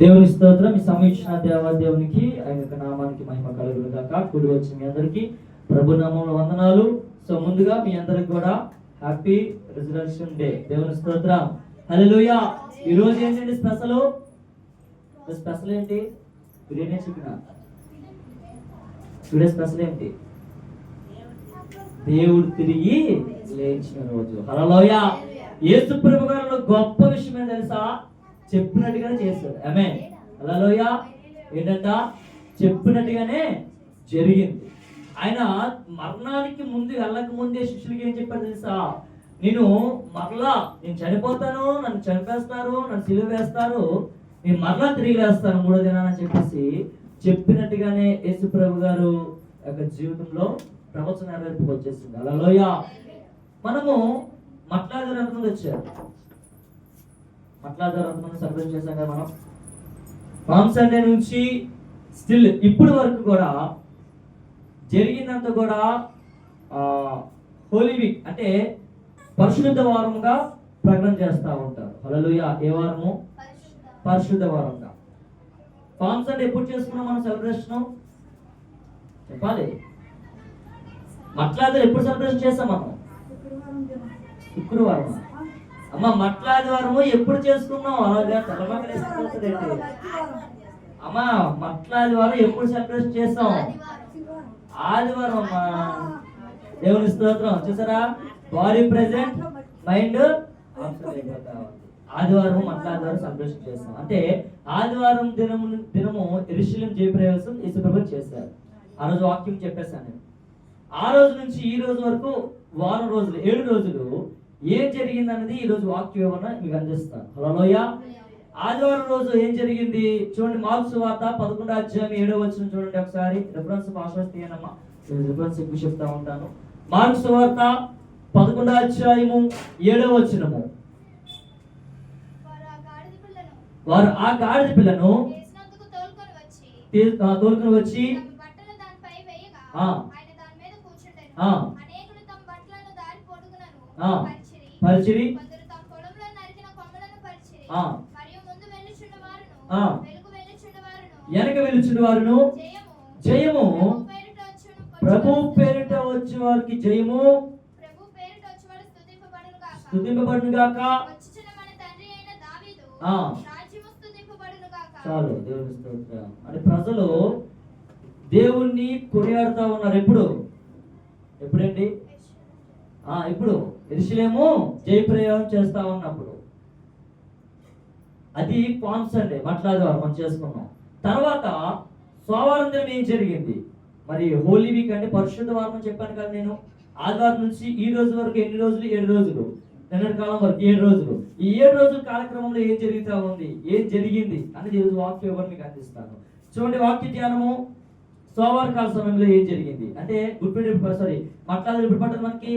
దేవుని స్తోత్రం ఈ సమీక్షణ ఇచ్చిన దేవా దేవునికి ఆయన యొక్క నామానికి మహిమ కలుగును గాక. కూడి వచ్చిన మీ అందరికీ ప్రభు నామంలో వందనాలు. సో ముందుగా మీ అందరికి కూడా హ్యాపీ రిజర్వేషన్ డే. దేవుని స్తోత్రం. హల్లెలూయా. ఈ రోజు ఏంటండి స్పెషల్? స్పెషల్ ఏంటి? బిర్యానీ చికెన్ టుడే స్పెషల్ ఏంటి? దేవుడు తిరిగి లేచిన రోజు. హలోయ యేసు ప్రభు గారిలో గొప్ప విషయం ఏంటి తెలుసా? చెప్పినట్టుగానే చేస్తాడు. ఆమె అలలోయ ఏంటంట చెప్పినట్టుగానే జరిగింది. ఆయన మరణానికి ముందు వెళ్ళక ముందే శిష్యులకి ఏం చెప్పారు తెలుసా? నేను మరలా నేను చనిపోతాను నన్ను చనిపేస్తారు నన్ను సిలువ వేస్తారు నేను మరలా తిరిగి వేస్తాను మూడో దినాన్ని చెప్పేసి చెప్పినట్టుగానే యేసు ప్రభు గారు యొక్క జీవితంలో ప్రవచన నెరవేర్పుకు వచ్చేసింది. అలలోయ మనము మట్లాది ఎంతమంది వచ్చారు. మట్లాదారు సెలబ్రేట్ చేశాం కదా మనం. పామ్ సండే నుంచి స్టిల్ ఇప్పుడు వరకు కూడా జరిగినంత కూడా హోలీ వీక్ అంటే పరిశుద్ధ వారంగా ప్రకటన చేస్తూ ఉంటారు. హల్లెలూయా. ఏ వారము? పరిశుద్ధ వారంగా. పామ్ సండే ఎప్పుడు చేసుకున్నాం మనం సెలబ్రేషన్ చెప్పాలి. మట్లాది ఎప్పుడు సెలబ్రేషన్ చేస్తాం మనం? శుక్రవారం అమ్మ మట్లాదివారము ఎప్పుడు చేసుకున్నాం అలాగే తెల్లమక్కలు అమ్మ మట్లాదివారం ఎప్పుడు సెలబ్రేట్ చేస్తాం ఆదివారం అమ్మా. దేవుని స్తోత్రం. చూసారా? బాడీ ప్రెసెంట్ మైండ్ ఆదివారం మట్లాదివారం సెలబ్రేషన్ చేస్తాం. అంటే ఆదివారం దినము దినము ఎరుశలేం జయప్రవేశం యేసుప్రభు చేశారు. ఆ రోజు వాక్యం చెప్పేశాను ఆ రోజు నుంచి ఈ రోజు వరకు వారం రోజులు ఏడు రోజులు ఏం జరిగిందన్నది ఈరోజు వాక్యం ఏమన్నా మీకు అందిస్తాను. హలోయ ఆదివారం రోజు ఏం జరిగింది? చూడండి మార్క్స్ వార్త పదకొండు అధ్యాయం ఏడో వచ్చిన చూడండి ఒకసారి. రిఫరెన్స్ భాష తీయనమ్మా. నేను రిఫరెన్స్ ఎక్కువ చెప్తా ఉంటాను. మార్క్స్ వార్త పదకొండు అధ్యాయము ఏడో వచ్చినము వారు ఆ గాడిద పిల్లను తోలుకొని వచ్చి ఆ, ఆ. పరిచిరి. వెనుక వెలుచుడు వారును జయము, ప్రభు పేరిట వచ్చే వారికి జయము. స్తుతింపబడును గాక. చాలు దేవుని స్తోత్రం. అంటే ప్రజలు దేవుణ్ణి కొనియాడుతా ఉన్నారు. ఎప్పుడు? ఎప్పుడండి? ఇప్పుడు ఎరుసలేము జయప్రయోగం చేస్తా ఉన్నప్పుడు. అది పాన్స్ అండి మట్లాదివారం మనం చేసుకున్నాం. తర్వాత సోమవారం దినం ఏం జరిగింది? మరి హోలీ వీక్ అంటే పరిశుద్ధ వారం అని చెప్పాను కదా నేను. ఆదివారం నుంచి ఈ రోజు వరకు ఎన్ని రోజులు? ఏడు రోజులు. నిన్నటి కాలం వరకు ఏడు రోజులు. ఈ ఏడు రోజుల కార్యక్రమంలో ఏం జరుగుతూ ఉంది? ఏం జరిగింది? అనేది ఈరోజు వాక్య ఎవరు మీకు అందిస్తాను. చూడండి వాక్య ధ్యానము. సోమవారం కాల సమయంలో ఏం జరిగింది? అంటే గుడ్ ఫ్రైడే సారీ మట్లాది ఎప్పుడు మనకి.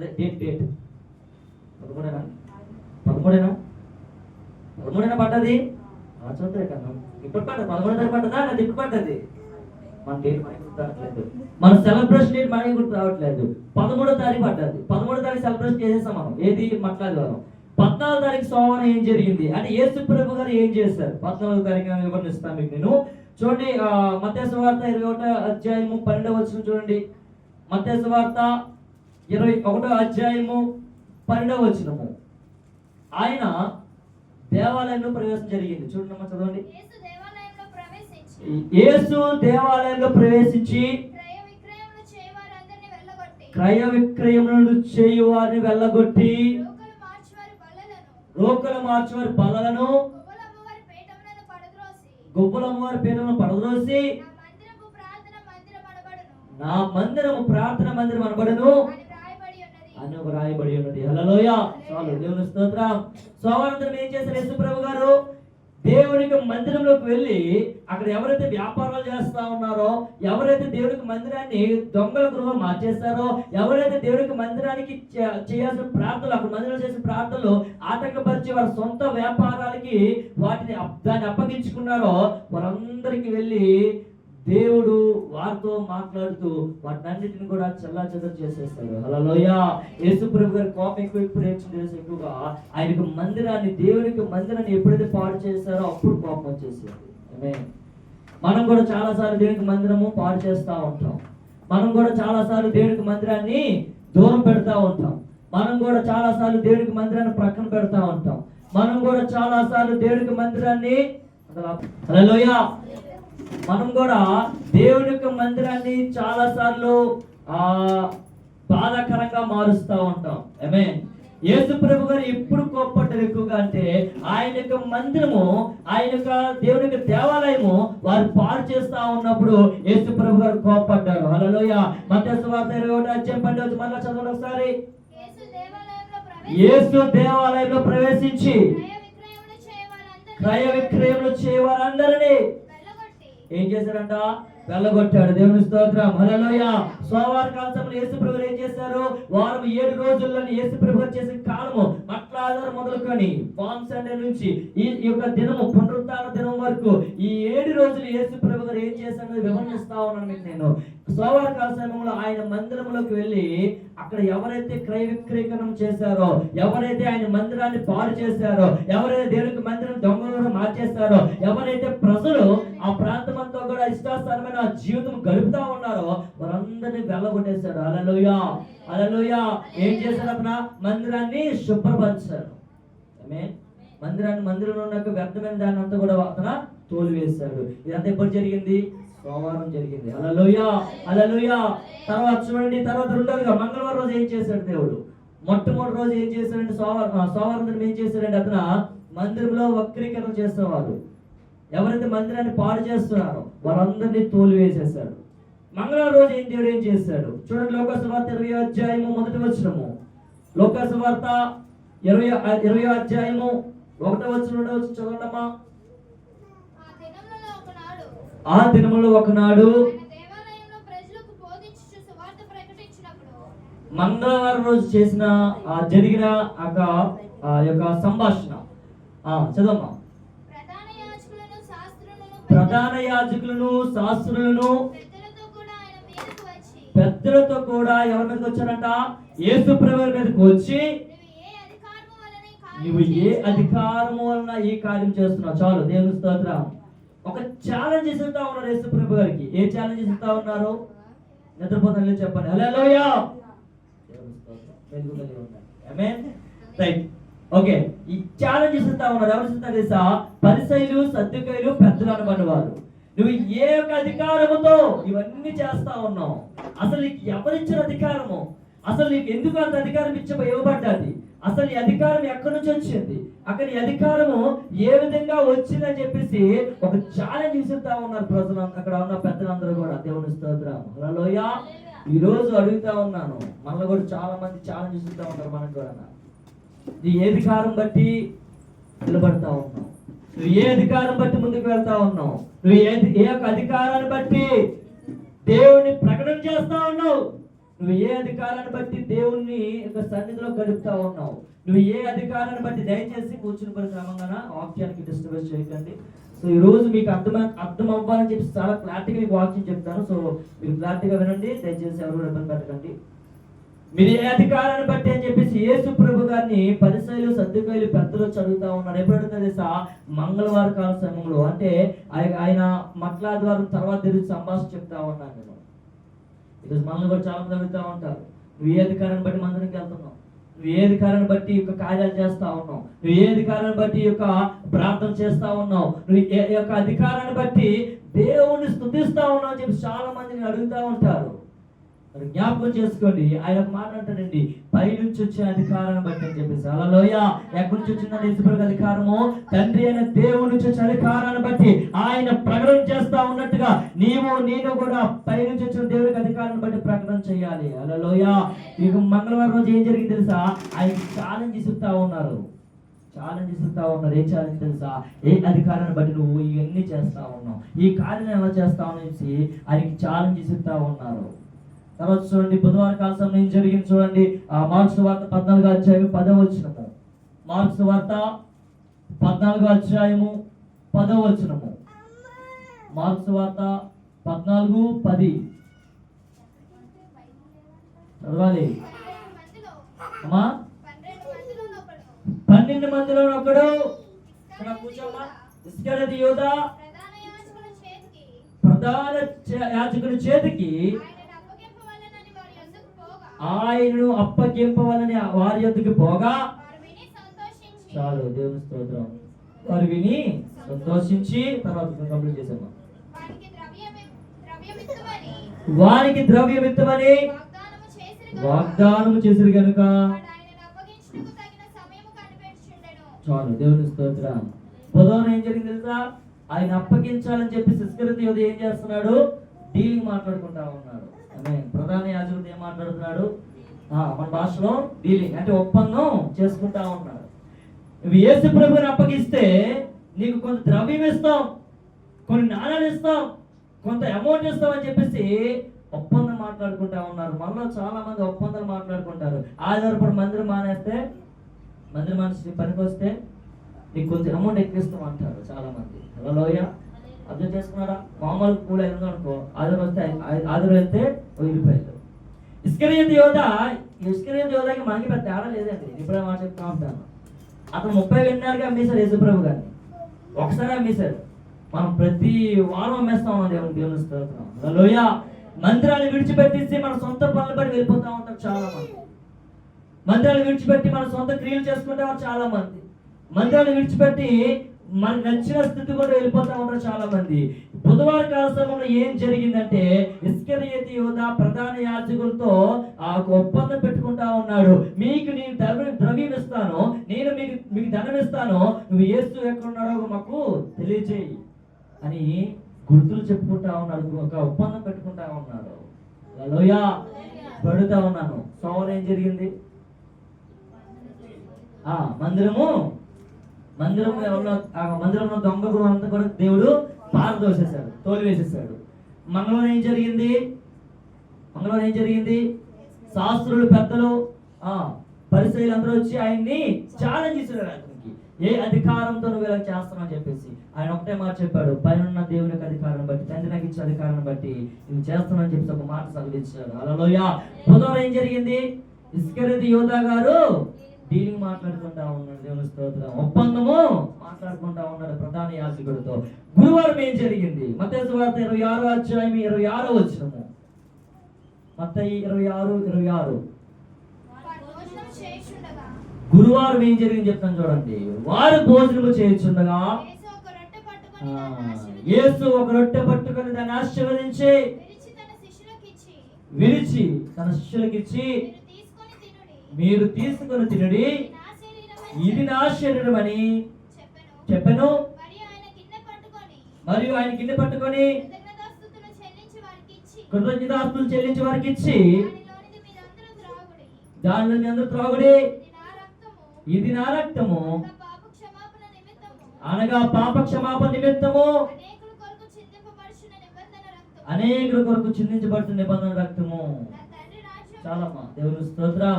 అదే డేట్ డేట్ పదమూడేనా? పదమూడేనా? పదమూడేనా పడ్డది? ఆ చూద్దాం కన్నా. ఇప్పుడు పడ్డది. పదమూడో తారీఖు పడ్డదా? అది ఇప్పుడు పడ్డది? మన డేట్ మనకి గుర్తు మన సెలబ్రేషన్ డేట్ మనకి గుర్తు రావట్లేదు. పదమూడో తారీఖు పడ్డది. పదమూడో తారీఖు సెలబ్రేషన్ చేసేసాం మనం. ఏది? మట్లాదివారం పద్నాలుగు తారీఖు సోమవారం ఏం జరిగింది? అంటే యేసు ప్రభు గారు ఏం చేశారు? పద్నాలుగు తారీఖు వివరణిస్తాను మీకు నేను. చూడండి మత్స్య వార్త ఇరవై ఒకటో అధ్యాయము పన్నెండవ వచ్చిన చూడండి. మత్స్య వార్త ఇరవై ఒకటో అధ్యాయము పన్నెండవ వచనము. ఆయన దేవాలయంలో ప్రవేశం జరిగింది. చూడండి చదవండి. యేసు దేవాలయంలో ప్రవేశించి క్రయ విక్రయములను చేయు వారిని వెళ్ళగొట్టి రోకలు మార్చివారి బలలను గొప్పలమ్మవారి పేరును పడదోసి నా మందిరము ప్రార్థన మందిరం అనబడును అని ఒక రాయబడి ఉన్నది. హలలోయ చాలు దేవుని స్తోత్రం. సోమవారం ఏం చేశారు? యేసు ప్రభు గారు దేవునికి మందిరంలోకి వెళ్ళి అక్కడ ఎవరైతే వ్యాపారాలు చేస్తా ఉన్నారో ఎవరైతే దేవునికి మందిరాన్ని దొంగల గృహం మార్చేస్తారో ఎవరైతే దేవునికి మందిరానికి చే- చేయాల్సిన ప్రార్థనలు అక్కడ మందిరంలో చేసిన ప్రార్థనలు ఆటంకపరిచి వారి సొంత వ్యాపారాలకి వాటిని అప్- దాన్ని అప్పగించుకున్నారో వారందరికీ వెళ్ళి దేవుడు వారితో మాట్లాడుతూ వాటన్నిటిని కూడా చల్లా చెదరు చేసేస్తాడు. హలోయ యేసు ప్రభు గారి కోపం ఎక్కువ ఎక్కువ చేసి ఎక్కువగా ఆయనకు మందిరాన్ని దేవునికి మందిరాన్ని ఎప్పుడైతే పాడు చేస్తారో అప్పుడు కోపం వచ్చేసింది. మనం కూడా చాలా సార్లు దేవునికి మందిరము పాడు చేస్తూ ఉంటాం. మనం కూడా చాలా సార్లు దేవునికి మందిరాన్ని దూరం పెడతా ఉంటాం. మనం కూడా చాలా సార్లు దేవునికి మందిరాన్ని ప్రక్కన పెడతా ఉంటాం. మనం కూడా చాలా సార్లు దేవునికి మందిరాన్ని హలోయ మనం కూడా దేవుని యొక్క మందిరాన్ని చాలా సార్లు ఆ బాధాకరంగా మారుస్తూ ఉంటాం. ఆమె యేసు ప్రభు గారు ఎప్పుడు కోప్పడ్డారు ఎక్కువగా అంటే ఆయన యొక్క మందిరము ఆయన యొక్క దేవుని యొక్క దేవాలయము వారు పాడు చేస్తా ఉన్నప్పుడు యేసు ప్రభు గారు కోప్పడ్డారు. హలోయ మధ్యస్థ వార్త ఇరవై ఒకటి అధ్యాయం మళ్ళా చదవండి ఒకసారి. యేసు దేవాలయంలో ప్రవేశించి క్రయ విక్రయములు క్రయ చేయ వారందరినీ విక్రయములు చేయవారందరినీ. ఏం చేశారంట వెళ్ళగొట్టాడు. దేవుని స్తోత్రం. హల్లెలూయా. సోమవార కాల యేసు ప్రభు ఏం చేశారు? వారం ఏడు రోజుల్లో యేసు ప్రభు చేసే కాలము మట్లాధారం మొదలుకొని పామ్ సండే నుంచి ఈ యొక్క దినము పునరుత్న దినం వరకు ఈ ఏడు రోజులు యేసు ప్రభు గారు ఏం చేశారో వివరణిస్తా ఉన్నాను మీకు నేను. సోమవార కాల సమయంలో ఆయన మందిరంలోకి వెళ్ళి అక్కడ ఎవరైతే క్రయ విక్రీకరణం చేశారో ఎవరైతే ఆయన మందిరాన్ని పాడు చేశారో ఎవరైతే దేవునికి మందిరం దొంగలను మార్చేస్తారో ఎవరైతే ప్రజలు ఆ ప్రాంతం అంతా కూడా ఇష్టాస్థానమైన జీవితం గడుపుతా ఉన్నారో వారందరినీ వెళ్ళగొట్టేశారు అలలోయ అలలోయ ఏం చేశారు అతను? మందిరాన్ని శుభ్రపరిచారు మందిరాన్ని మందిరంలో ఉన్న వ్యర్థమైన దాన్ని అంతా కూడా అతను తోలివేశాడు. ఇదంతా ఎప్పుడు జరిగింది? సోమవారం జరిగింది. అలలోయ అలలోయ తర్వాత చూడండి తర్వాత రెండోదిగా మంగళవారం రోజు ఏం చేశాడు దేవుడు? మొట్టమొదటి రోజు ఏం చేశాడంటే సోమవారం సోమవారం దినం ఏం చేశాడంటే అతను మందిరంలో వక్రీకరణ చేసేవారు ఎవరైతే మందిరాన్ని పాడు చేస్తున్నారో వాళ్ళందరినీ తోలివేసేశాడు. మంగళవారం రోజు ఏం దేవుడు ఏం చేశాడు? చూడండి లోకసభ ఇరవై అధ్యాయము మొదటి వచ్చినము లోకసభ ఇరవై ఇరవై అధ్యాయము ఒకటో వచ్చిన రెండో వచ్చి చదవండమ్మా ఆ దినములలో ఒకనాడు ఆ దినములో ఒకనాడు మంగళవారం రోజు చేసిన ఆ జరిగిన ఆ యొక్క- ఆ యొక్క సంభాషణ. ఆ చదవమ్మా. ప్రధాన యాజకులను శాస్త్రులను పెద్దలతో కూడా ఎవరి మీదకి వచ్చారంట? యేసు ప్రభు మీదకి వచ్చి నువ్వు ఏ? అధికారము వలన ఈ కార్యం చేస్తున్నావు? చాలు దేవుని స్తోత్రం. ఒక ఛాలెంజ్ ఇస్తా ఉన్నారు యేసు ప్రభు గారికి. ఏ ఛాలెంజ్ ఇస్తా ఉన్నారు? నిద్రపోతాను చెప్పండి. హల్లెలూయా రైట్ ఓకే ఈ ఛాలెంజ్ ఇస్తా ఉన్నారు. ఎవరు ఇస్తున్నారు తెలుసా? పరిసైలు సర్దుకైలు పెద్దలు అనబడివారు నువ్వు ఏ యొక్క అధికారముతో ఇవన్నీ చేస్తా ఉన్నావు? అసలు నీకు ఎవరిచ్చిన అధికారము? అసలు నీకు ఎందుకు అంత అధికారం ఇచ్చ ఇవ్వబడ్డది? అసలు ఈ అధికారం ఎక్కడి నుంచి వచ్చింది? అక్కడ ఈ అధికారము ఏ విధంగా వచ్చిందని చెప్పేసి ఒక ఛాలెంజ్ ఇస్తుంటా ఉన్నారు ప్రజలు. అక్కడ ఉన్న పెద్దలందరూ కూడా దేవుని స్తోత్రం. హలోయ ఈ రోజు అడుగుతా ఉన్నాను. మనలో కూడా చాలా మంది ఛాలెంజ్ ఇస్తుంటా ఉన్నారు మనకు కూడా. నీ ఏ అధికారం బట్టి నిలబడతా ఉన్నావు నువ్వు ఏ అధికారం బట్టి ముందుకు వెళ్తా ఉన్నావు? నువ్వు ఏ ఏ యొక్క అధికారాన్ని బట్టి దేవుణ్ణి ప్రకటన చేస్తా ఉన్నావు? నువ్వు ఏ అధికారాన్ని బట్టి దేవుణ్ణి యొక్క సన్నిధిలో గడుపుతా ఉన్నావు? నువ్వు ఏ అధికారాన్ని బట్టి దయచేసి కూర్చుని పని క్రమంగా వాక్యానికి డిస్టర్బెన్స్ చేయకండి. సో ఈ రోజు మీకు అర్థం అర్థం అవ్వాలని చెప్పి చాలా క్లారిటీగా మీకు వాక్యం చెప్తాను. సో మీరు క్లారిటీగా వినండి. దయచేసి ఎవరు ఇబ్బంది పెట్టకండి. మీరు ఏ అధికారాన్ని బట్టి అని చెప్పేసి యేసు ప్రభు గారిని పరిశైలు సర్దుకాయలు పెద్దలు చదువుతా ఉన్నారు. ఎప్పుడు తెలుసా? మంగళవారం కాల సమయంలో. అంటే ఆయన మట్లాద్వారం తర్వాత తిరిగి సంభాషణ చెప్తా ఉన్నాను ఈరోజు మనల్ని కూడా చాలా మంది అడుగుతూ ఉంటారు. నువ్వు ఏ అధికారాన్ని బట్టి మందరికి వెళ్తున్నావు? నువ్వు ఏ అధికారాన్ని బట్టి యొక్క కార్యాలు చేస్తా ఉన్నావు? నువ్వు ఏ అధికారాన్ని బట్టి యొక్క ప్రార్థన చేస్తా ఉన్నావు? నువ్వు ఏ యొక్క అధికారాన్ని బట్టి దేవుణ్ణి స్తుతిస్తా ఉన్నావు అని చెప్పి చాలా మందిని అడుగుతా ఉంటారు. జ్ఞాపకం చేసుకోండి. ఆయన ఒక మాట అంటాడండి పై నుంచి వచ్చే అధికారాన్ని బట్టి అని చెప్పేసి. అలలోయ ఎక్కడి నుంచి వచ్చిందని ఇసుపడికి అధికారము? తండ్రి అయిన దేవుడి నుంచి వచ్చే అధికారాన్ని బట్టి ఆయన ప్రకటన చేస్తా ఉన్నట్టుగా నీవు నేను కూడా పై నుంచి వచ్చిన దేవుడికి అధికారాన్ని బట్టి ప్రకటన చేయాలి. అలలోయ ఇక మంగళవారం రోజు ఏం జరిగింది తెలుసా? ఆయన ఛాలెంజ్ ఇస్తుతా ఉన్నారు. ఛాలెంజ్ ఇస్తుతా ఉన్నారు. ఏ ఛాలెంజ్ తెలుసా? ఏ అధికారాన్ని బట్టి నువ్వు ఇవన్నీ చేస్తా ఉన్నావు. ఈ కార్యం ఎలా చేస్తావు అనేసి ఆయనకి ఛాలెంజ్ ఇస్తుతా ఉన్నారు. తర్వాత చూడండి బుధవారం కాల సమయం జరిగింది చూడండి? ఆ మార్క్స్ వార్త పద్నాలుగు అధ్యాయం పదవ వచ్చినము మార్క్స్ వార్త పద్నాలుగు అధ్యాయము పదవ వచ్చినము మార్క్స్ వార్త పద్నాలుగు పది. చదవాలి. అమ్మా? పన్నెండు మందిలో ఒకడు. ఇక్కడ కూర్చోమ్మా. ఇస్కరది యోధ ప్రధాన యాజకుల చేతికి ప్రధాన చే- యాజకుని చేతికి ఆయనను అప్పగింపవలెనని వారి యొద్దకు పోగా ఆయనను అప్పగింపవాలని వారి యొద్దకు పోగా. చాలు దేవుని స్తోత్రం. వారు విని సంతోషించి తర్వాత కంప్లీట్ చేసాము వారికి ఆయనను అప్పగించుటకు తగిన సమయము కనిపెట్టుచుండెను చాలు దేవుని స్తోత్రం. బుధవారం ఏం జరిగింది తెలుసా? ఆయన అప్పగించాలని చెప్పి సిస్కరతి యోధ ఏం చేస్తున్నాడు? డీలింగ్ మాట్లాడుకుంటా ఉన్నాడు. ప్రధాన యాజకుడు ఏం మాట్లాడుతున్నాడు? మన భాషలో డీలింగ్ అంటే ఒప్పందం చేసుకుంటా ఉన్నాడు. ఇవి ఏసు ప్రభుని అప్పగిస్తే నీకు కొంత ద్రవ్యం ఇస్తాం కొన్ని నాణాలు ఇస్తాం కొంత అమౌంట్ ఇస్తాం అని చెప్పేసి ఒప్పందం మాట్లాడుకుంటా ఉన్నారు. మనలో చాలా మంది ఒప్పందాలు మాట్లాడుకుంటారు. ఆధారపడి మందిరం మానేస్తే మందిరం మనిషి పనికి వస్తే నీకు కొంచెం అమౌంట్ ఎక్కిస్తాం అంటారు చాలా మంది హలో లోయ అర్థం చేసుకున్నారా? మామూలు కూడా ఎందుకు అనుకో ఆధార్ వస్తే ఐ- వెళ్తే వెయ్యి రూపాయలు ఇస్కరియత్ యోధ ఇస్కరియత్ యోధకి మనకి పెద్ద తేడా లేదండి. ఇప్పుడే మాట చెప్తా ఉంటాను. అతను ముప్పై విన్నారుగా అమ్మేశారు యేసుప్రభు గారిని. ఒకసారి అమ్మేశారు మనం ప్రతి వారం అమ్మేస్తా ఉన్నాం దేవుని దేవుని స్తోత్రం. హలోయ మందిరాన్ని విడిచిపెట్టేసి మన సొంత పనులు పడి వెళ్ళిపోతా ఉంటారు చాలా మంది మంత్రాలు విడిచిపెట్టి మన సొంత క్రియలు చేసుకుంటేవారు చాలా మంది మంత్రాలు విడిచిపెట్టి మనకు నచ్చిన స్థితి కూడా వెళ్ళిపోతా ఉంటారు చాలా మంది బుధవారం కాలశ్రమంలో ఏం జరిగిందంటే ఇస్కరియతి యోధ ప్రధాన యాజకులతో ఆ ఒప్పందం పెట్టుకుంటా ఉన్నాడు. మీకు నేను ద్రవ్యం ద్రవ్యం ఇస్తాను నేను మీకు మీకు ధనం ఇస్తాను నువ్వు ఏస్తూ ఎక్కడున్నాడో మాకు తెలియజేయి అని గుర్తులు చెప్పుకుంటా ఉన్నాడు. ఒక ఒప్పందం పెట్టుకుంటా ఉన్నాడు. లోయా పడుతా ఉన్నాను. సోమవారం ఏం జరిగింది? ఆ మందిరము మందిరంలో ఉన్న ఆ మందిరంలో దొంగ గృహం అంతా కూడా దేవుడు పారదోసేశాడు తోలు వేసేసాడు మంగళవారం ఏం జరిగింది? మంగళవారం ఏం జరిగింది? శాస్త్రులు పెద్దలు ఆ పరిస్థితులు అందరూ వచ్చి ఆయన్ని ఛాలెంజ్ చేశారు అతనికి. ఏ అధికారంతో నువ్వు ఇలా చేస్తున్నావు అని చెప్పేసి ఆయన ఒకటే మాట చెప్పాడు పైన దేవుని యొక్క అధికారం బట్టి తండ్రి నాకు ఇచ్చే అధికారం బట్టి నువ్వు చేస్తున్నావు చెప్పేసి ఒక మాట సగలించాడు అలలోయ. బుధవారం ఏం జరిగింది? ఇస్కరది యోధా గారు డీలింగ్ మాట్లాడుకుంటా ఉన్నాడు దేవుని స్తోత్రం. ఒప్పందము మాట్లాడుకుంటా ఉన్నాడు ప్రధాన యాజకుడితో. గురువారం ఏం జరిగింది? మత్తయి వార్త ఇరవై ఆరో అధ్యాయం ఇరవై ఆరో వచ్చినము మత్తయి ఇరవై ఆరు ఇరవై ఆరు. గురువారం ఏం జరిగింది చెప్తాను చూడండి. వారు భోజనము చేయుచుండగా యేసు ఒక రొట్టె పట్టుకొని దాన్ని ఆశీర్వదించి, విరిచి తన శిష్యులకిచ్చి మీరు తీసుకొని తినుడి. ఇది నా శరీరం అని చెప్పెను. మరియు ఆయన గిన్నె పట్టుకొని కృతజ్ఞతాస్తులు చెల్లించి వారికి ఇచ్చి దానిలోనిది మీరందరూ త్రాగుడి దానిలో మీ అందరూ త్రాగుడి. ఇది నా రక్తము. అనగా పాప క్షమాపణ నిమిత్తము. అనేకుల కొరకు చిందించబడుతున్న నిబంధన రక్తము. చాలమ్మా దేవుని స్తోత్రం.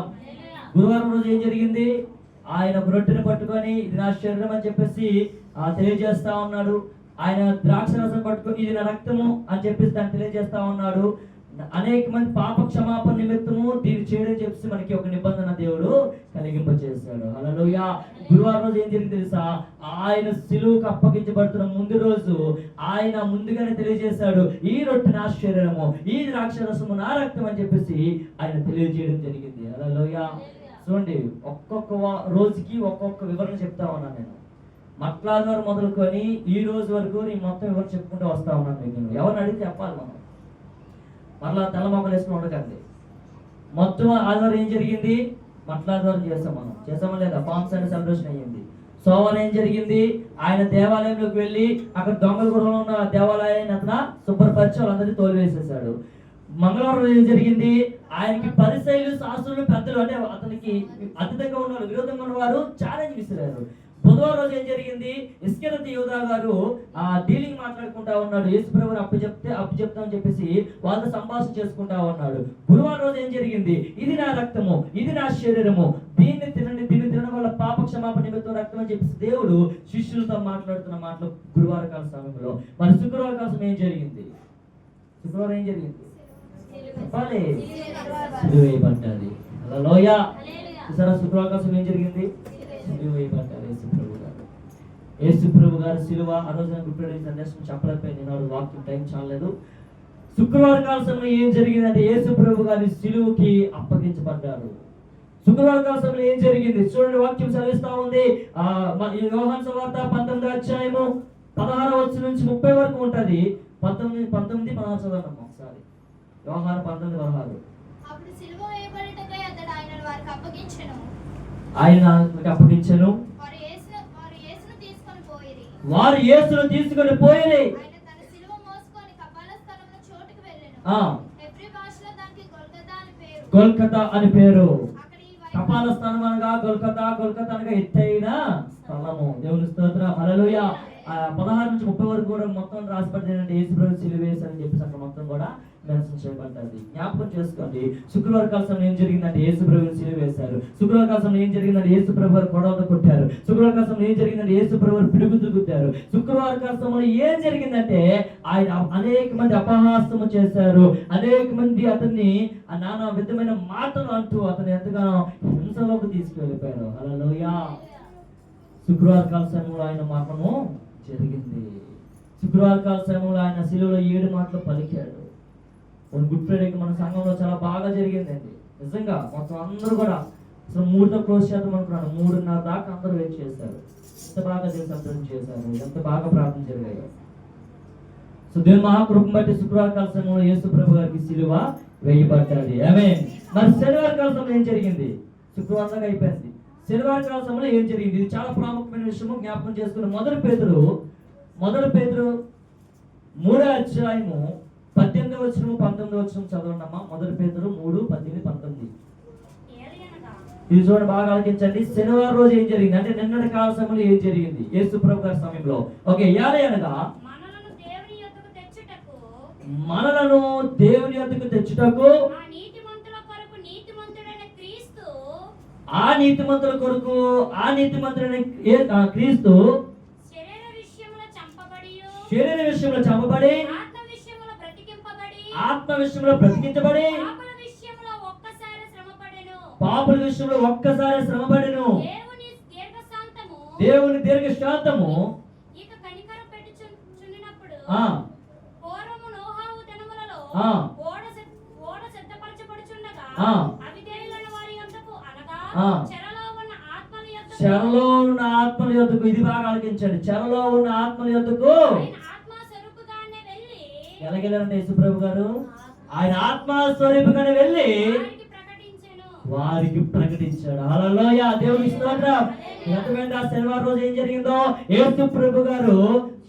గురువారం రోజు ఏం జరిగింది? ఆయన బ్రొట్టెను పట్టుకొని ఇది నా శరీరం అని చెప్పేసి తెలియజేస్తా ఉన్నాడు. ఆయన ద్రాక్ష రసం పట్టుకొని ఇది నా రక్తము అని చెప్పేసి దాన్ని తెలియజేస్తా ఉన్నాడు. అనేక మంది పాప క్షమాపణ నిమిత్తము దీన్ని చేయడం చెప్పేసి మనకి ఒక నిబంధన దేవుడు కలిగింపచేశాడు హల్లెలూయ. గురువారం రోజు ఏం జరిగింది తెలుసా? ఆయన సిలువుకు అప్పగించబడుతున్న ముందు రోజు ఆయన ముందుగానే తెలియజేశాడు ఈ రొట్టె నా శరీరము ఈ ద్రాక్షరసము నా రక్తం అని చెప్పేసి ఆయన తెలియజేయడం జరిగింది. అలలోయ చూడండి ఒక్కొక్క రోజుకి ఒక్కొక్క వివరణ చెప్తా ఉన్నాను నేను. మట్లాగారు మొదలుకొని ఈ రోజు వరకు నేను మొత్తం వివరణ చెప్పుకుంటూ వస్తా ఉన్నాను మీకు నేను. ఎవరిని అడిగితే చెప్పాలి మనం. మరలా తెల్ల మొక్కలు వేసుకుని ఉండకండి. మొత్తం ఆదివారం ఏం జరిగింది? మట్లాగారం చేస్తాం మనం చేసామా లేదా? పామ్ అండ్ సెలబ్రేషన్ అయ్యింది. సోమవారం ఏం జరిగింది? ఆయన దేవాలయంలోకి వెళ్ళి అక్కడ దొంగల గుడంలో ఉన్న దేవాలయాన్ని అతను శుభ్రపరిచి వాళ్ళందరినీ తోలివేసేసాడు మంగళవారం ఏం జరిగింది. ఆయనకి పరిశైలు శాస్త్రులు పెద్దలు అంటే అతనికి అతిథంగా ఉన్న విరోధంగా ఉన్నవారు ఛాలెంజ్ విసిరారు. బుధవారం రోజు ఏం జరిగింది? ఇస్కెరతి యోధా గారు ఆ డీలింగ్ మాట్లాడుకుంటా ఉన్నాడు. యేసుప్రభుని అప్పు చెప్తే అప్పు చెప్తామని చెప్పేసి వాళ్ళతో సంభాషణ చేసుకుంటా ఉన్నాడు. గురువారం రోజు ఏం జరిగింది? ఇది నా రక్తము ఇది నా శరీరము. దీన్ని తినండి దీన్ని తినడం వల్ల పాప క్షమాపణ నిమిత్తం రక్తం అని చెప్పేసి దేవుడు శిష్యులతో మాట్లాడుతున్న మాటలు గురువార కాల సమయంలో. మరి శుక్రవార కాలం ఏం జరిగింది? శుక్రవారం ఏం జరిగింది? చెప్పాలి. వేయబడ్డది లోయ చూసారా శుక్రవారం కోసం ఏం జరిగింది? సిలువ వేయబడ్డారు యేసు ప్రభు గారు. యేసు ప్రభు గారు సిలువ ఆ రోజున గుప్పెడి సందేశం చెప్పలేకపోయింది నాడు వాక్యం టైం చాలలేదు. శుక్రవారం కాల సమయంలో ఏం జరిగిందంటే యేసు ప్రభు గారి సిలువకి అప్పగించబడ్డారు. శుక్రవారం కాల సమయంలో ఏం జరిగింది? చూడండి వాక్యం చదివిస్తా ఉంది. ఆ ఈ యోహాన్ సువార్త పంతొమ్మిది అధ్యాయము పదహారు వచ్చి నుంచి ముప్పై వరకు ఉంటది. పంతొమ్మిది పంతొమ్మిది పదహారు చదవమ్మా ఒకసారి. యోహాన్ పంతొమ్మిది పదహారు. అప్పుడు సిలువ వేయబడుటకై అతడు ఆయనను వారికి అప్పగించెను. ఆయన ఆయనకు అప్పగించను. వారు యేసును వారు యేసును తీసుకొని పోయిరి. వారు యేసును తీసుకొని పోయి ఆయన తన సిలువ మోసుకొని కపాల స్థలంలో చోటుకు వెళ్ళెను. ఆ. హెబ్రీ భాషలో దానికి గొల్గతా అని పేరు. కోల్కతా అని పేరు. అక్కడ ఈ వై- కపాల స్థానం అనగా కోల్కతా కోల్కతా అనగా ఎత్తైన స్థలము. దేవుని స్తోత్రం. హల్లెలూయా. ఆ పదహారు నుంచి ముప్పై వరకు కూడా మొత్తం రాసిపడింది ఏంటంటే యేసు ప్రభు సిలువేసి అని చెప్పేసి అక్కడ మొత్తం కూడా మెన్షన్ చేయబడ్డది. జ్ఞాపకం చేసుకోండి. శుక్రవారం కాలంలో ఏం జరిగిందంటే యేసు ప్రభుని సిలువ వేశారు. శుక్రవారం కాలంలో ఏం జరిగిందంటే యేసు ప్రభు వారు కొట్టారు. శుక్రవారం కాలంలో ఏం జరిగిందంటే యేసు ప్రభు వారు పిడుగుతూ గుద్దారు. శుక్రవారం కాలంలో ఏం జరిగిందంటే ఆయన అనేక మంది అపహాసము చేశారు. అనేక మంది అతన్ని ఆ నానా విధమైన మాటలు అంటూ అతను ఎంతగానో హింసలోకి తీసుకువెళ్ళిపోయారు. అలా శుక్రవార కాల సమయంలో ఆయన మరణము జరిగింది. శుక్రవార కాల సమయంలో ఆయన శిలువలో ఏడు మాటలు పలికాడు. గుడ్ ఫ్రైడే మన సంఘంలో చాలా బాగా జరిగిందండి. నిజంగా మొత్తం అందరూ కూడా అసలు మూడుతో క్లోజ్ చేద్దాం అనుకున్నాను. మూడున్నర దాకా అందరూ వెయిట్ చేశారు. ఎంత బాగా దేశం చేశారు. ఎంత బాగా ప్రార్థన జరిగాయి. సో దేవుని మహాకృపం బట్టి శుక్రవారం కాల సమయంలో యేసు ప్రభు గారికి సిలువ వేయబడ్డది ఏమే మరి శనివారం కాల సమయంలో ఏం జరిగింది? శుక్రవారం అయిపోయింది. శనివారం కాల సమయంలో ఏం జరిగింది? ఇది చాలా ప్రాముఖ్యమైన విషయము జ్ఞాపకం చేసుకున్న మొదటి పేదలు మొదటి పేదలు మూడో అధ్యాయము పద్దెనిమిది వచ్చిన పంతొమ్మిది వచ్చిన చదవండమ్మా. మొదటి పేతురు మూడు పద్దెనిమిది పంతొమ్మిది. ఇది చూడండి బాగా ఆలోచించండి. శనివారం రోజు ఏం జరిగింది? అంటే నిన్నటి కాల సమయంలో ఏం జరిగింది? యేసు ప్రభు గారి సమయంలో. ఓకే యాలే అనగా మనలను దేవుని యొద్దకు తెచ్చుటకు ఆ నీతిమంతుల కొరకు నీతిమంతుడైన క్రీస్తు ఆ నీతిమంతుల కొరకు ఆ నీతిమంతుడైన ఏ- ఆ క్రీస్తు శరీర విషయంలో చంపబడి ఆత్మ విషయంలో బ్రతికించబడి పాపల విషయంలో ఒక్కసారి శ్రమపడిను. దేవుని దీర్ఘ శాంతము. చెరలో ఉన్న ఆత్మల యొద్దకు ఇది బాగా ఆలోచించండి. చెరలో ఉన్న ఆత్మల యొద్దకు ఎలాగెళ్ళారంటే యేసుప్రభు గారు? ఆయన ఆత్మ స్వరూపంగానే వెళ్ళి వారికి ప్రకటించాడు. హల్లెలూయా! దేవుని స్తోత్రం. ఆ శనివారం రోజు ఏం జరిగిందో? యేసు ప్రభు గారు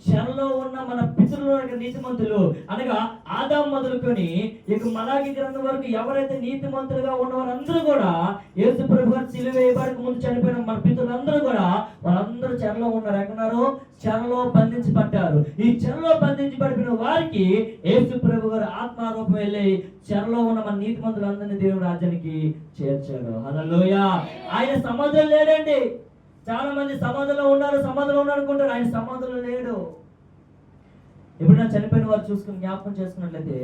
చెరలో ఉన్న మన పితృల నీతిమంతులు. అనగా ఆదాం మొదలుకొని ఇక మలాగి గ్రంథం వరకు ఎవరైతే నీతిమంతులుగా ఉన్నవారందరూ కూడా యేసు ప్రభు గారు వేయబడక ముందు చనిపోయిన మన పితృలందరూ కూడా వాళ్ళందరూ చెరలో ఉన్నారు. ఎక్కడున్నారు చెరలో బంధించబడ్డారు. ఈ చెరలో బంధించబడిన వారికి యేసు ప్రభు గారు ఆత్మారూపం వెళ్ళి చెరలో ఉన్న మన నీతిమంతులందరినీ దేవుడు రాజ్యానికి చేర్చాడు హల్లెలూయ. ఆయన సమాజం లేడండి చాలా మంది సమాజంలో ఉన్నారు సమాజంలో ఉన్నారు అనుకుంటారు. ఆయన సమాజంలో లేడు. ఎప్పుడైనా చనిపోయిన వారు చూసుకుని జ్ఞాపకం చేసుకున్నట్లయితే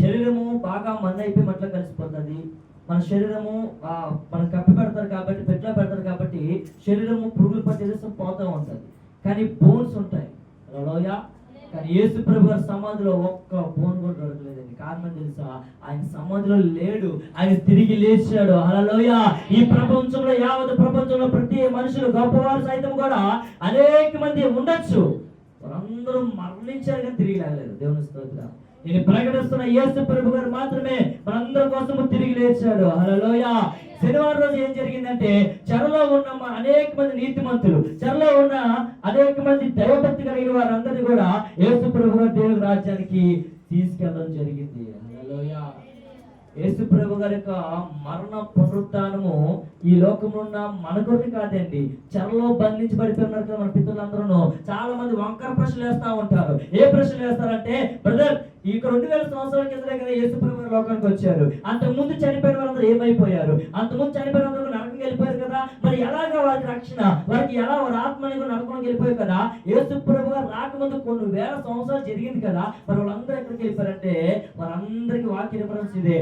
శరీరము బాగా మంద అయిపోయి మట్ల కలిసిపోతుంది. మన శరీరము మన కప్పి పెడతారు కాబట్టి పెట్ల పెడతారు కాబట్టి శరీరము పురుగులు పట్టేసి పోతూ ఉంటుంది. కానీ బోన్స్ ఉంటాయి. లోయ కానీ యేసు ప్రభు గారి సమాధిలో ఒక్క బోన్ కూడా దొరకలేదండి. కారణం తెలుసా? ఆయన సమాధిలో లేడు. ఆయన తిరిగి లేచాడు. అలలోయ ఈ ప్రపంచంలో యావత్ ప్రపంచంలో ప్రతి మనుషులు గొప్పవారు సైతం కూడా అనేక మంది ఉండొచ్చు. అందరూ మరణించారు కానీ తిరిగి లేదు దేవుని స్తోత్ర. నేను ప్రకటిస్తున్న యేసు ప్రభు గారు మాత్రమే మనందరి కోసము తిరిగి లేచాడు. హలోయ శనివారం రోజు ఏం జరిగిందంటే చెరలో ఉన్న అనేక మంది నీతిమంతులు చెరలో ఉన్న అనేక మంది దైవభక్తి కలిగిన వారందరినీ కూడా యేసు ప్రభు గారు దేవుని రాజ్యానికి తీసుకెళ్ళడం జరిగింది. యేసు ప్రభు గారి యొక్క మరణ పునరుద్ధానము ఈ లోకంలో ఉన్న మన కొరకు కాదండి. చెరలో బంధించబడిపోయినారు కదా మన పితృలందరూ చాలా మంది వంకర ప్రశ్నలు వేస్తా ఉంటారు. ఏ ప్రశ్నలు వేస్తారంటే బ్రదర్ ఈ రెండు వేల సంవత్సరాల కిందనే కదా యేసు ప్రభు లోకానికి వచ్చారు. అంతకుముందు చనిపోయిన వాళ్ళందరూ ఏమైపోయారు? అంతకుముందు చనిపోయిన వాళ్ళందరూ నరకం వెళ్ళిపోయారు మరి ఎలాగ వారి రక్షణ? వారికి ఎలా వారి ఆత్మని కూడా నరకంలోకి వెళ్ళిపోయాయి కదా? యేసు ప్రభు గారు రాకముందు కొన్ని వేల సంవత్సరాలు జరిగింది కదా? మరి వాళ్ళందరూ ఎక్కడికి వెళ్ళిపోయారంటే వారందరికీ వాక్య రిఫరెన్స్ ఇదే.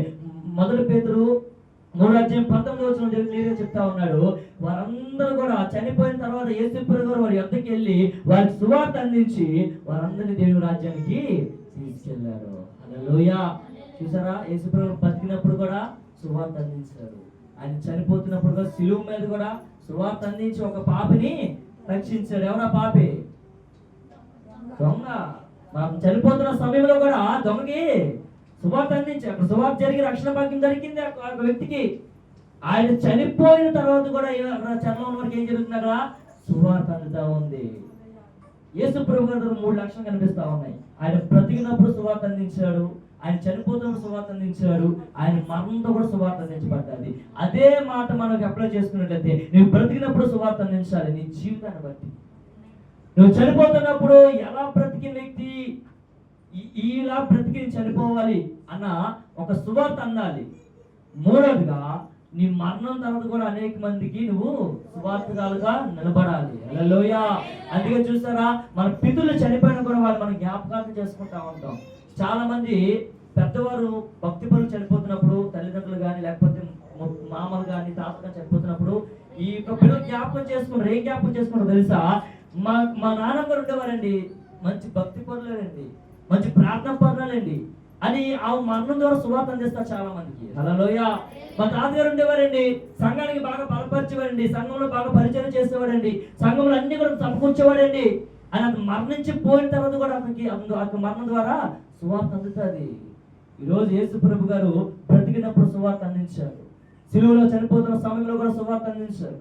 మొదటి పేతురు మూడు అధ్యాయం పంతొమ్మిది వచ్చిన క్లియర్గా చెప్తా ఉన్నాడు. వారందరూ కూడా చనిపోయిన తర్వాత యేసుప్రభు గారు వారి యొక్కకి వెళ్ళి వారికి సువార్త అందించి వారందరినీ దేవుని రాజ్యానికి తీసుకెళ్ళారు. లోయ చూసారా? యేసుప్రభు బతికినప్పుడు కూడా సువార్త అందించారు. ఆయన చనిపోతున్నప్పుడు కూడా సిలువ మీద కూడా సువార్త అందించి ఒక పాపిని రక్షించాడు. ఎవరా పాపి? దొంగ. మనం చనిపోతున్న సమయంలో కూడా దొంగకి సువార్త అందించి అక్కడ సువార్త జరిగి రక్షణ భాగ్యం జరిగింది ఆ ఒక వ్యక్తికి. ఆయన చనిపోయిన తర్వాత కూడా ఏ- అక్కడ చర్మం వరకు ఏం జరుగుతుంది అక్కడ? సువార్త అందుతా ఉంది. యేసు ప్రభు గారు మూడు లక్షలు కనిపిస్తా ఉన్నాయి. ఆయన బ్రతికినప్పుడు సువార్త అందించాడు. ఆయన చనిపోతున్నప్పుడు సువార్త అందించారు ఆయన మరణంతో కూడా సువార్త అందించబడ్డది. అదే మాట మనకు అప్లై చేసుకున్నట్లయితే నువ్వు బ్రతికినప్పుడు సువార్త అందించాలి. నీ జీవితాన్ని బట్టి. నువ్వు చనిపోతున్నప్పుడు ఎలా బ్రతికిన వ్యక్తి ఈ- ఇలా బ్రతికి చనిపోవాలి అన్న ఒక సువార్త అందాలి. మూడవదిగా నీ మరణం తర్వాత కూడా అనేక మందికి నువ్వు సువార్తగాలుగా నిలబడాలి. హల్లెలూయ. అందుకే చూసారా మన పితులు చనిపోయిన కూడా వాళ్ళు మనం జ్ఞాపకాలు చేసుకుంటా ఉంటాం. చాలా మంది పెద్దవారు భక్తి పనులు చనిపోతున్నప్పుడు తల్లిదండ్రులు కానీ లేకపోతే మామలు కానీ తాత కానీ చనిపోతున్నప్పుడు ఈ యొక్క పిల్లలు జ్ఞాపకం చేసుకుంటారు ఏం జ్ఞాపకం చేసుకుంటారు తెలుసా? మా మా నాన్నగారు ఉండేవారండి. మంచి భక్తి పనులేనండి మంచి ప్రార్థన పనులేనండి అని ఆ మరణం ద్వారా సువార్త అందిస్తారు చాలా మందికి హలోయ మా తాతగారు ఉండేవారండి. సంఘానికి బాగా బలపరిచేవారండి. సంఘంలో బాగా పరిచయం చేసేవాడండి. సంఘంలో అన్ని కూడా సమకూర్చేవాడండి. అని అతను మరణించి పోయిన తర్వాత కూడా అతనికి అతను- అతని మరణం ద్వారా సువార్త అందుతుంది. ఈరోజు యేసు ప్రభు గారు బ్రతికినప్పుడు సువార్త అందించారు. సిలువలో చనిపోతున్న సమయంలో కూడా సువార్త అందించారు.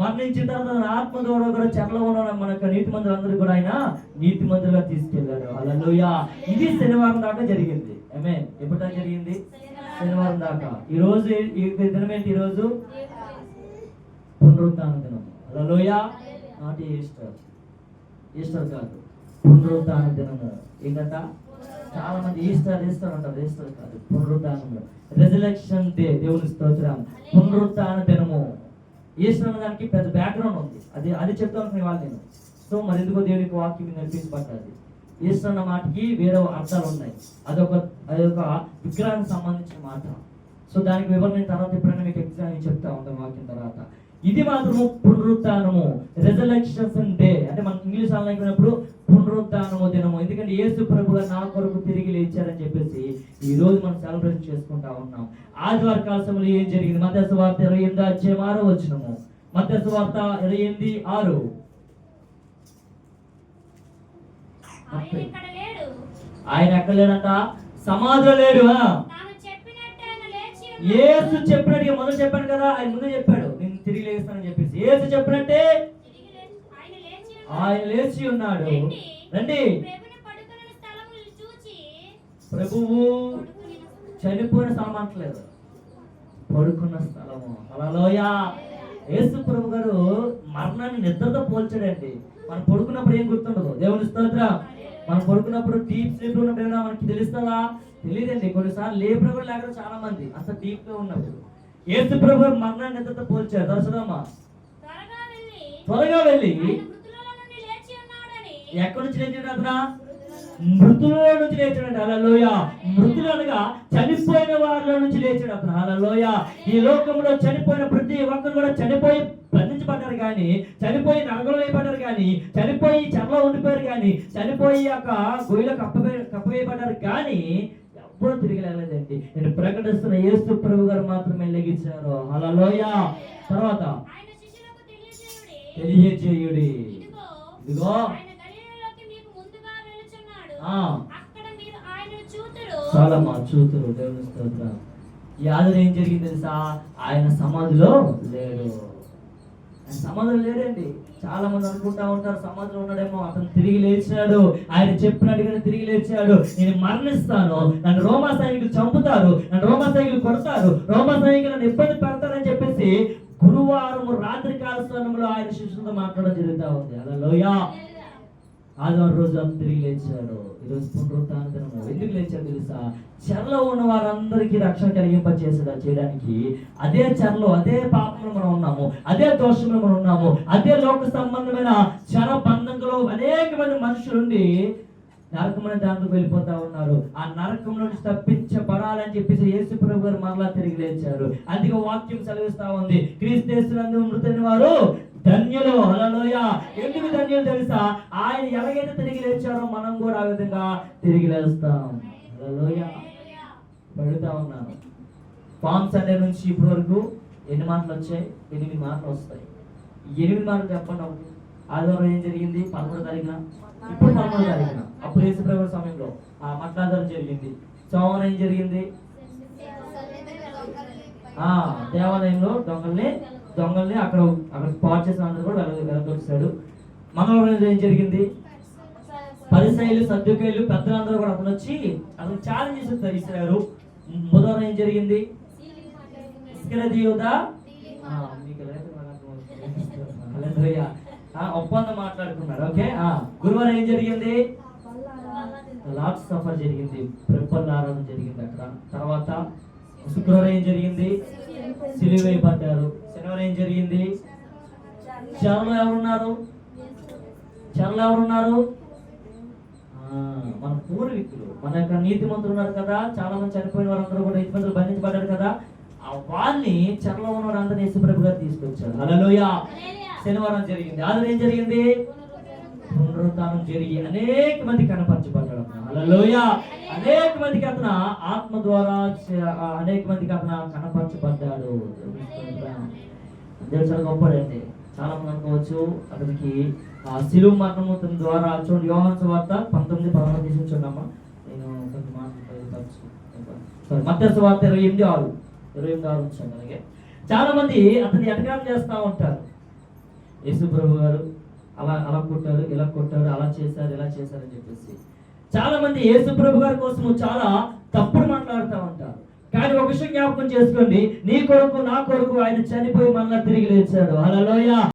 మరణించిన తర్వాత ఆత్మ ద్వారా కూడా చెరలో ఉన్న మన యొక్క నీతి మందులందరూ కూడా ఆయన నీతి మందులుగా తీసుకెళ్ళారు. అలా ఇది శనివారం దాకా జరిగింది. ఏమే ఎప్పుడా జరిగింది? శనివారం దాకా. ఈ రోజు ఈ దినం ఏంటి ఈరోజు? పునరుద్ధాన దినం. అలలోయ నాట్ ఈస్టర్. ఈస్టర్ కాదు. పునరుద్ధాన దినము. ఏంటంట? చాలా మంది ఈస్టర్ ఈస్టర్ అంటారు ఈస్టర్ కాదు పునరుద్ధానంలో రెజలక్షన్ డే దేవుని స్తోత్రం. పునరుద్ధాన దినము. ఈస్టర్ దానికి పెద్ద బ్యాక్గ్రౌండ్ ఉంది. అది అది చెప్తాను ఇవాళ నేను. సో మరి ఎందుకో దేవునికి వాక్యం నేర్పించబడ్డది. ఈస్టర్ అన్న మాటకి వేరే అర్థాలు ఉన్నాయి. అదొక అదొక విగ్రహానికి సంబంధించిన మాట. సో దానికి వివరణ తర్వాత ఎప్పుడైనా మీకు ఎగ్జామ్ చెప్తా ఉంటాను వాక్యం తర్వాత. ఇది మాత్రము పునరుత్నము రెజలెక్షన్ డే అంటే మనకి ఇంగ్లీష్ ఆన్లైనప్పుడు పునరుత్నము దినము. ఎందుకంటే యేసు ప్రభు గారు నా కొరకు తిరిగి లేచారని చెప్పేసి ఈ రోజు మనం సెలబ్రేషన్ చేసుకుంటా ఉన్నాం. ఆదివార కాల సమయంలో ఏం జరిగింది? మధ్యస్థ వార్త ఇరవై ఎనిమిది అధ్యాయం ఆరో వచ్చినము మధ్యస్థ వార్త ఇరవై ఎనిమిది ఆరు. ఆయన ఎక్కడ లేడంట? సమాధిలో లేడు. తాను చెప్పినట్టు చెప్పినట్టుగా మొదలు చెప్పాను కదా ఆయన ముందు చెప్పాడు. తిరిగి లేస్తానని చెప్పేసి. ఏసు చెప్పినట్టే ఆయన లేచి ఉన్నాడు. రండి. ప్రభువు చనిపోయిన స్థలం అంటలేదు. పడుకున్న స్థలము. హలోయ యేసు ప్రభు గారు మరణాన్ని నిద్రతో పోల్చాడండి. మనం పడుకున్నప్పుడు ఏం గుర్తుండదు. దేవుని స్తోత్ర. మనం పడుకున్నప్పుడు డీప్ స్లీప్ ఉన్నప్పుడు ఏమైనా మనకి తెలుస్తుందా? తెలియదండి. కొన్నిసార్లు లేపిన కూడా లేకపోతే చాలా మంది అసలు డీప్గా ఉన్నప్పుడు. యేసు ప్రభు మరణాన్ని నిద్రతో పోల్చారు? దర్శనమ్మా త్వరగా వెళ్ళి. ఎక్కడి నుంచి లేచాడు అతను? మృతుల నుంచి లేచాడు అలలోయ మృతులు అనగా చనిపోయిన వారిలో నుంచి లేచాడు అతను. అలలోయ ఈ లోకంలో చనిపోయిన ప్రతి ఒక్కరు కూడా చనిపోయి బంధించబడ్డారు కానీ చనిపోయి నరకలు వేయబడ్డారు కానీ చనిపోయి చెరలో ఉండిపోయారు కానీ చనిపోయి యొక్క గొయ్యిలో కప్పవే కప్పవేయబడ్డారు కానీ ఎవ్వరూ తిరిగి లేదండి నేను ప్రకటిస్తున్న యేసు ప్రభు గారు మాత్రమే లెగించారు. అలలోయ తర్వాత ఆయన శిష్యులకు తెలియజేయుడి. ఇదిగో చాలా మా చూతురు దేవుని స్తోత్రం. ఈ ఆదిలో ఏం జరిగింది తెలుసా? ఆయన సమాధిలో లేడు. ఆయన సమాధిలో లేడండి. చాలా మంది అనుకుంటా ఉంటారు సమాజంలో ఉన్నాడేమో అతను తిరిగి లేచాడు ఆయన చెప్పినట్టుగానే తిరిగి లేచాడు. నేను మరణిస్తాను నన్ను రోమా సైనికులు చంపుతారు నన్ను రోమా సైనికులు కొడతారు రోమా సైనికులు నన్ను ఇబ్బంది పెడతారని చెప్పేసి గురువారం రాత్రి కాల సమయంలో ఆయన శిష్యులతో మాట్లాడడం జరుగుతూ ఉంది. అలా లోయా ఆదివారం రోజు అతను తిరిగి లేచాడు ఈరోజు పునరుత్థాన ఎందుకు లేచాడు తెలుసా? చెరలో ఉన్న వారందరికీ రక్షణ కలిగింప చేసేదా చేయడానికి? అదే చెరలో అదే పాపంలో మనం ఉన్నాము అదే దోషంలో మనం ఉన్నాము అదే లోక సంబంధమైన చెర బంధంలో అనేక మంది మనుషులుండి నరకమైన దాంట్లోకి వెళ్ళిపోతా ఉన్నారు. ఆ నరకం నుంచి తప్పించబడాలని చెప్పేసి యేసు ప్రభు గారు మరలా తిరిగి లేచారు. అందుకే వాక్యం సెలవిస్తా ఉంది. క్రీస్తు మృతుని వారు ధన్యులు. హల్లెలూయ. ఎందుకు ధన్యులు తెలుసా? ఆయన ఎలాగైతే తిరిగి లేచారో మనం కూడా ఆ విధంగా తిరిగి లేస్తాం. హల్లెలూయ. పెడుతా ఉన్నాను. పామ్ సండే నుంచి ఇప్పటి వరకు ఎన్ని మాటలు వచ్చాయి? ఎనిమిది మాటలు వస్తాయి. ఎనిమిది మాటలు చెప్పండి. ఒకటి ఆదివారం ఏం జరిగింది? పదమూడు తారీఖున? ఇప్పుడు పదమూడు తారీఖున? అప్పుడు యేసు సమయంలో ఆ మట్లాదారం జరిగింది. సోమవారం ఏం జరిగింది? ఆ దేవాలయంలో దొంగల్ని దొంగల్ని అక్కడ అక్కడ స్పాట్ చేసిన అందరూ కూడా వెళ్ళ వెళ్ళగొచ్చాడు మంగళవారం ఏం జరిగింది? పరిసైలు సర్దుకాయలు పెద్దలందరూ కూడా అతను వచ్చి అతను ఛాలెంజ్ చేసి ఇస్తారు బుధవారం ఏం జరిగింది? ఒప్పందం మాట్లాడుకున్నారు. ఓకే? ఆ, గురువారం ఏం జరిగింది? లాస్ట్ సఫర్ జరిగింది. ప్రిపల్ ఆరాధన జరిగింది అక్కడ. తర్వాత శుక్రవారం ఏం జరిగింది? సిలువ పడ్డారు శనివారం ఏం జరిగింది చెరలో ఎవరున్నారు చెరలో ఎవరున్నారు మన పూర్వీకులు మన యొక్క నీతిమంతులు ఉన్నారు కదా. చాలా మంది చనిపోయిన వారందరూ కూడా నీతిమంతులు బంధించబడ్డారు కదా. ఆ వాళ్ళని చెరలో ఉన్న వారందరినీ యేసుప్రభు గారు తీసుకొచ్చారు. అలలోయ శనివారం జరిగింది. ఆదివారం ఏం జరిగింది? పునరుత్థానం జరిగి అనేక మంది కనపరచబడ్డాడు అలలోయ అనేక మందికి అతను ఆత్మ ద్వారా అనేక మందికి అతను కనపరచబడ్డాడు. దేవుడు చాలా గొప్పడండి చాలా మంది అనుకోవచ్చు అతనికి ఆ సిలువ మరణము తన ద్వారా చూడండి యోహాన్స్ వార్త పంతొమ్మిది పదహారు తీసుకున్నామా నేను కొంత సారీ మత్స్య వార్త ఇరవై ఎనిమిది ఆరు. ఇరవై ఎనిమిది ఆరు వచ్చాను అలాగే. చాలా మంది అతన్ని ఎటకారం చేస్తూ ఉంటారు. యేసు ప్రభు గారు అలా అలా కొట్టారు ఇలా కొట్టారు అలా చేశారు ఇలా చేశారు అని చెప్పేసి. చాలా మంది యేసు ప్రభు గారి కోసం చాలా తప్పుడు మాట్లాడుతూ ఉంటారు. కానీ ఒక విషయం జ్ఞాపకం చేసుకోండి నీ కొరకు నా కొరకు ఆయన చనిపోయి మళ్ళా తిరిగి లేచాడు. అలలోయ